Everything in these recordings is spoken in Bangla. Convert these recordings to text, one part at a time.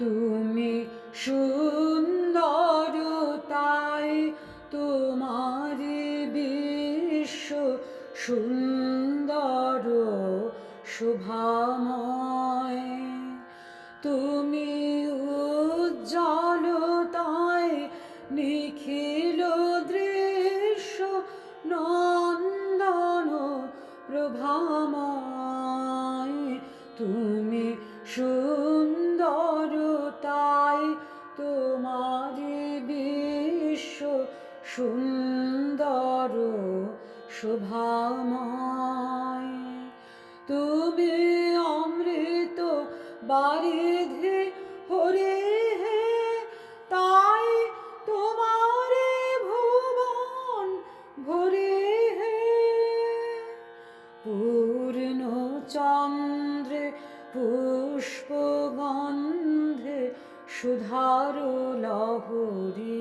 তুমি সুন্দর তাই তোমার বিশ্ব সুন্দর শুভাময়। তুমি উজ্জ্বল তাই নিখিল দৃশ্য নন্দন প্রভাময়। তুমি তোমার বিশ্ব সুন্দর শোভাময়। তুমি অমৃত বারিধে হরে হে, তাই তোমারে ভুবন ভরে হে। পূর্ণ চন্দ্রে পুষ্পগন্ধে সুধার লহরি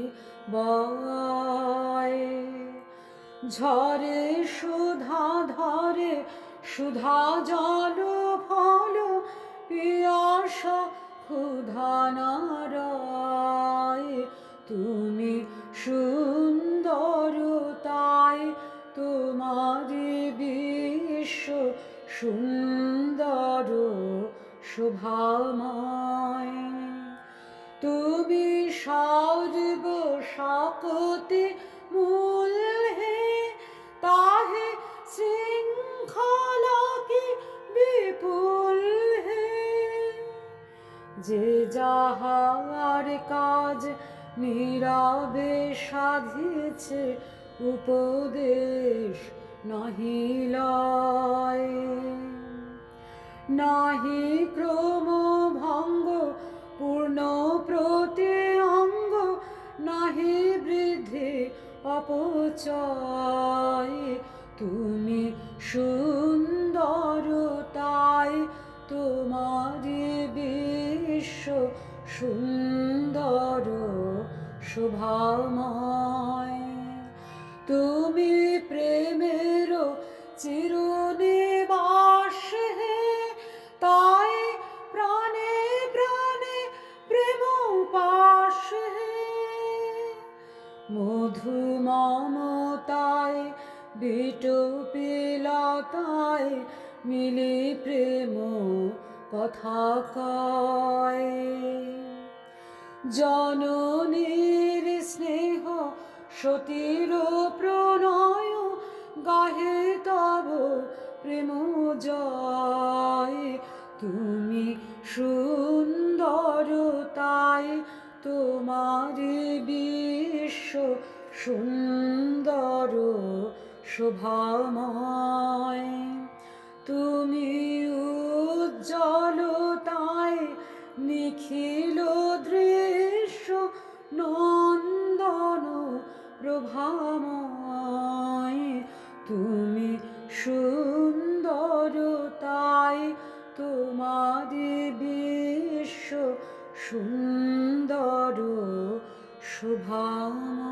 বয়। ঝরে সুধা ধরে, সুধা জল ফল, পিয়াসা ক্ষুধা নারায়। তুমি সুন্দর তাই তোমার বিশ্ব সুন্দর, শোভাময়। তুমি সর্ব শকতি মূল হে, তাহে শৃঙ্খলা কি বিপুল হে? যে যাহার কাজ নীরবে সাধিছে, উপদেশ নহিলয় নাহি ক্রম অপচয়। তুমি সুন্দর তাই তোমার বিশ্ব সুন্দর শোভাময়। তুমি প্রেমের মধু মমতায় বিটপিলতায় মিলি প্রেম কথা কয়। জননীর স্নেহ সতীর প্রণয়, গাহে তব প্রেম জয়। তুমি সুন্দর তাই তোমার বিশ্ব সুন্দর শোভাময়। তুমি উজ্জ্বল, তাই নিখিল দৃশ্য নন্দন প্রভাময়। তুমি সুন্দর, তাই তোমার বিশ্ব সুন্দর শুভাময়।